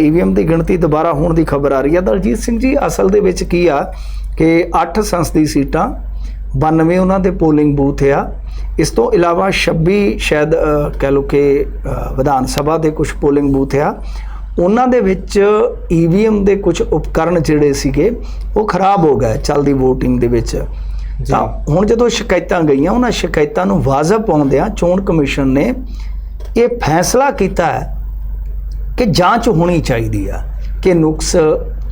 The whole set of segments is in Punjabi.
ਈਵੀਐਮ ਦੀ ਗਿਣਤੀ ਦੁਬਾਰਾ ਹੋਣ ਦੀ ਖਬਰ ਆ ਰਹੀ ਹੈ। ਦਲਜੀਤ ਸਿੰਘ ਜੀ ਅਸਲ ਦੇ ਵਿੱਚ ਕੀ ਆ ਕਿ 8 ਸੰਸਦੀ ਸੀਟਾਂ 92 ਉਹਨਾਂ ਦੇ ਪੋਲਿੰਗ ਬੂਥ ਆ। ਇਸ ਤੋਂ ਇਲਾਵਾ 26 ਸ਼ਾਇਦ ਕਹਿ ਲਓ ਕਿ ਵਿਧਾਨ ਸਭਾ ਦੇ ਕੁਝ ਪੋਲਿੰਗ ਬੂਥ ਆ। ਉਹਨਾਂ ਦੇ ਵਿੱਚ ਈਵੀਐਮ ਦੇ ਕੁਝ ਉਪਕਰਨ ਜਿਹੜੇ ਸੀਗੇ ਉਹ ਖਰਾਬ ਹੋ ਗਏ ਚੱਲਦੀ VOTING ਦੇ ਵਿੱਚ। ਤਾਂ ਹੁਣ ਜਦੋਂ ਸ਼ਿਕਾਇਤਾਂ ਗਈਆਂ ਉਹਨਾਂ ਸ਼ਿਕਾਇਤਾਂ ਨੂੰ ਵਾਜਬ ਪਾਉਂਦਿਆਂ ਚੋਣ ਕਮਿਸ਼ਨ ਨੇ ਇਹ ਫੈਸਲਾ ਕੀਤਾ ਹੈ ਕਿ ਜਾਂਚ ਹੋਣੀ ਚਾਹੀਦੀ ਆ ਕਿ ਨੁਕਸ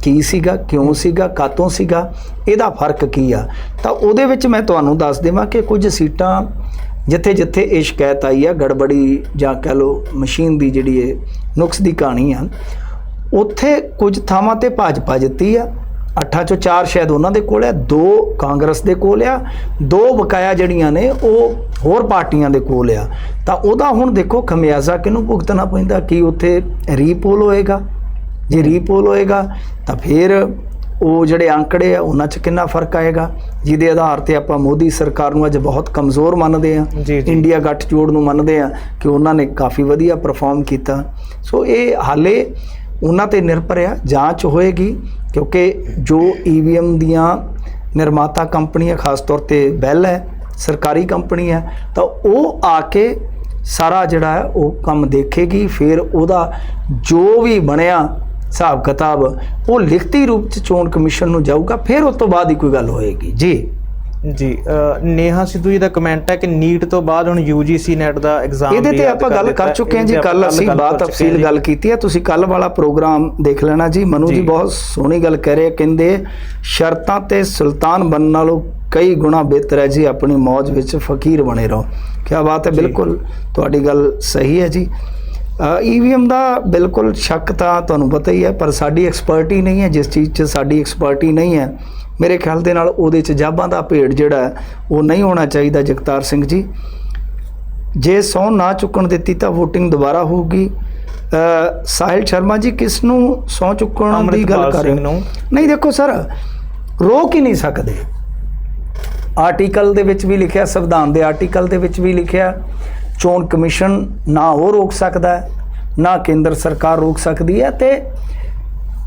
ਕੀ ਸੀਗਾ, ਕਿਉਂ ਸੀਗਾ, ਕਾਤੋਂ ਸੀਗਾ, ਇਹਦਾ ਫ਼ਰਕ ਕੀ ਆ? ਤਾਂ ਉਹਦੇ ਵਿੱਚ ਮੈਂ ਤੁਹਾਨੂੰ ਦੱਸ ਦੇਵਾਂ ਕਿ ਕੁਝ ਸੀਟਾਂ ਜਿੱਥੇ ਜਿੱਥੇ ਇਹ ਸ਼ਿਕਾਇਤ ਆਈ ਆ, ਗੜਬੜੀ ਜਾਂ ਕਹ ਲਓ ਮਸ਼ੀਨ ਦੀ ਜਿਹੜੀ ਇਹ ਨੁਕਸ ਦੀ ਕਹਾਣੀ ਆ, ਉੱਥੇ ਕੁਝ ਥਾਵਾਂ ਤੇ ਭਾਜਪਾ ਜਿੱਤੀ ਆ ਅੱਠਾਂ ਚੋਂ ਚਾਰ ਸ਼ਾਇਦ ਉਹਨਾਂ ਦੇ ਕੋਲ ਆ ਦੋ ਕਾਂਗਰਸ ਦੇ ਕੋਲ ਆ ਦੋ ਬਕਾਇਆ ਜਿਹੜੀਆਂ ਨੇ ਉਹ ਹੋਰ ਪਾਰਟੀਆਂ ਦੇ ਕੋਲ ਆ। ਤਾਂ ਉਹਦਾ ਹੁਣ ਦੇਖੋ ਖਮਿਆਜ਼ਾ ਕਿਹਨੂੰ ਭੁਗਤਣਾ ਪੈਂਦਾ ਕੀ ਉੱਥੇ ਰੀਪੋਲ ਹੋਏਗਾ? ਜੇ ਰੀਪੋਲ ਹੋਏਗਾ ਤਾਂ ਫਿਰ ਉਹ ਜਿਹੜੇ ਅੰਕੜੇ ਆ ਉਹਨਾਂ 'ਚ ਕਿੰਨਾ ਫ਼ਰਕ ਆਏਗਾ? ਜਿਹਦੇ ਆਧਾਰ ਤੇ ਆਪਾਂ ਮੋਦੀ ਸਰਕਾਰ ਨੂੰ ਅੱਜ ਬਹੁਤ ਕਮਜ਼ੋਰ ਮੰਨਦੇ ਆ। ਇੰਡੀਆ ਗੱਠਜੋੜ ਨੂੰ ਮੰਨਦੇ ਆ ਕਿ ਉਹਨਾਂ ਨੇ ਕਾਫੀ ਵਧੀਆ ਪਰਫਾਰਮ ਕੀਤਾ। ਸੋ ਇਹ ਹਾਲੇ ਉਹਨਾਂ ਤੇ ਨਿਰਭਰ ਆ, ਜਾਂਚ ਹੋਏਗੀ, ਕਿਉਂਕਿ ਜੋ ਈਵੀਐਮ ਦੀਆਂ ਨਿਰਮਾਤਾ ਕੰਪਨੀਆਂ, ਖਾਸ ਤੌਰ ਤੇ ਬੈਲ ਹੈ, ਸਰਕਾਰੀ ਕੰਪਨੀ ਹੈ, ਤਾਂ ਉਹ ਆ ਕੇ ਸਾਰਾ ਜਿਹੜਾ ਹੈ, ਉਹ ਕੰਮ ਦੇਖੇਗੀ, ਫਿਰ ਉਹਦਾ ਜੋ ਵੀ ਬਣਿਆ ਹਿਸਾਬ ਕਿਤਾਬ, ਉਹ ਲਿਖਤੀ ਰੂਪ ਚ ਚੋਣ ਕਮਿਸ਼ਨ ਨੂੰ ਜਾਊਗਾ, ਫਿਰ ਉਸ ਤੋਂ ਬਾਅਦ ਹੀ ਕੋਈ ਗੱਲ ਹੋਏਗੀ। ਜੀ। ਜੀ ਨੇਹਾ ਸਿੱਧੂ ਜੀ ਦਾ ਕਮੈਂਟ ਹੈ ਕਿ ਨੀਟ ਤੋਂ ਬਾਅਦ ਹੁਣ UGC ਨੈਟ ਦਾ ਐਗਜ਼ਾਮ ਇਹਦੇ ਤੇ ਆਪਾਂ ਗੱਲ ਕਰ ਚੁੱਕੇ ਹਾਂ ਜੀ ਕੱਲ ਅਸੀਂ ਬਾਤ ਤਫਸੀਲ ਗੱਲ ਕੀਤੀ ਹੈ ਤੁਸੀਂ ਕੱਲ ਵਾਲਾ ਪ੍ਰੋਗਰਾਮ ਦੇਖ ਲੈਣਾ ਜੀ। ਮਨੂ ਜੀ। ਬਹੁਤ ਸੋਹਣੀ ਗੱਲ ਕਹਿ ਰਹੇ ਕਹਿੰਦੇ ਸ਼ਰਤਾਂ ਤੇ ਸੁਲਤਾਨ ਬਣਨ ਨਾਲੋਂ ਕਈ ਗੁਣਾ ਬਿਹਤਰ ਹੈ ਜੀ ਆਪਣੀ ਮੌਜ ਵਿੱਚ ਫਕੀਰ ਬਣੇ ਰਹੋ। ਕੀ ਬਾਤ ਹੈ। ਬਿਲਕੁਲ ਤੁਹਾਡੀ ਗੱਲ ਸਹੀ ਹੈ ਜੀ। ਈਵੀਐਮ ਦਾ ਬਿਲਕੁਲ ਸ਼ੱਕ ਤਾਂ ਤੁਹਾਨੂੰ ਪਤਾ ਹੀ ਹੈ ਪਰ ਸਾਡੀ ਐਕਸਪਰਟੀ ਨਹੀਂ ਹੈ ਜਿਸ ਚੀਜ਼ 'ਚ ਸਾਡੀ ਐਕਸਪਰਟੀ ਨਹੀਂ ਹੈ ਮੇਰੇ ਖਿਆਲ ਦੇ ਨਾਲ ਉਹਦੇ 'ਚ ਜਾਬਾਂ ਦਾ ਭੇੜ ਜਿਹੜਾ ਉਹ ਨਹੀਂ ਹੋਣਾ ਚਾਹੀਦਾ ਜਗਤਾਰ ਸਿੰਘ ਜੀ। ਜੇ ਸਹੁੰ ਨਾ ਚੁੱਕਣ ਦਿੱਤੀ ਤਾਂ VOTING ਦੁਬਾਰਾ ਹੋਊਗੀ। ਸਾਹਿਲ ਸ਼ਰਮਾ ਜੀ ਕਿਸ ਨੂੰ ਸਹੁੰ ਚੁੱਕਣ ਦੀ ਗੱਲ ਕਰ ਰਹੇ ਹੋ? ਨੂੰ। ਨਹੀਂ ਦੇਖੋ ਸਰ ਰੋਕ ਹੀ ਨਹੀਂ ਸਕਦੇ। ਆਰਟੀਕਲ ਦੇ ਵਿੱਚ ਵੀ ਲਿਖਿਆ ਸੰਵਿਧਾਨ ਦੇ ਆਰਟੀਕਲ ਦੇ ਵਿੱਚ ਵੀ ਲਿਖਿਆ ਚੋਣ ਕਮਿਸ਼ਨ ਨਾ ਉਹ ਰੋਕ ਸਕਦਾ ਨਾ ਕੇਂਦਰ ਸਰਕਾਰ ਰੋਕ ਸਕਦੀ ਹੈ ਤੇ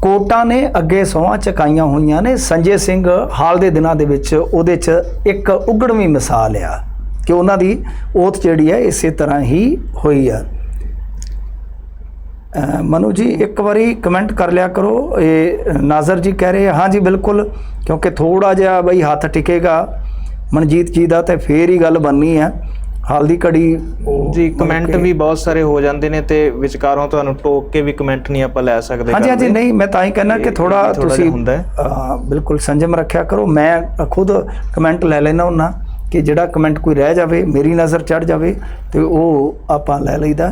ਕੋਟਾਂ ਨੇ ਅੱਗੇ ਸਹੁੰਆਂ ਚਕਾਈਆਂ ਹੋਈਆਂ ਨੇ। ਸੰਜੇ ਸਿੰਘ ਹਾਲ ਦੇ ਦਿਨਾਂ ਦੇ ਵਿੱਚ ਉਹਦੇ 'ਚ ਇੱਕ ਉਗੜਵੀਂ ਮਿਸਾਲ ਆ ਕਿ ਉਹਨਾਂ ਦੀ ਓਥ ਜਿਹੜੀ ਹੈ ਇਸੇ ਤਰ੍ਹਾਂ ਹੀ ਹੋਈ ਆ। ਮਨੂ ਜੀ ਇੱਕ ਵਾਰੀ ਕਮੈਂਟ ਕਰ ਲਿਆ ਕਰੋ। ਇਹ ਨਾਜ਼ਰ ਜੀ ਕਹਿ ਰਹੇ ਆ, ਹਾਂ ਜੀ ਬਿਲਕੁਲ ਕਿਉਂਕਿ ਥੋੜਾ ਜਿਹਾ ਬਈ ਹੱਥ ਟਿਕੇਗਾ। ਮਨਜੀਤ ਜੀ ਦਾ ਤੇ ਫੇਰ ਹੀ ਗੱਲ ਬਣਨੀ ਹੈ ਹਾਲ ਦੀ ਘੜੀ ਜੀ ਕਮੈਂਟ ਵੀ ਬਹੁਤ ਸਾਰੇ ਹੋ ਜਾਂਦੇ ਨੇ ਤੇ ਵਿਚਕਾਰੋਂ ਤੁਹਾਨੂੰ ਟੋਕ ਕੇ ਵੀ ਕਮੈਂਟ ਨਹੀਂ ਆਪਾਂ ਲੈ ਸਕਦੇ ਹਾਂਜੀ ਹਾਂਜੀ। ਨਹੀਂ ਮੈਂ ਤਾਂ ਹੀ ਕਹਿਣਾ ਕਿ ਥੋੜਾ ਤੁਸੀਂ ਹੁੰਦਾ ਹੈ। ਬਿਲਕੁਲ ਸੰਜਮ ਰੱਖਿਆ ਕਰੋ ਮੈਂ ਖੁਦ ਕਮੈਂਟ ਲੈ ਲੈਣਾ ਹੁੰਨਾ ਕਿ ਜਿਹੜਾ ਕਮੈਂਟ ਕੋਈ ਰਹਿ ਜਾਵੇ ਮੇਰੀ ਨਜ਼ਰ ਚੜ ਜਾਵੇ ਤੇ ਉਹ ਆਪਾਂ ਲੈ ਲਈਦਾ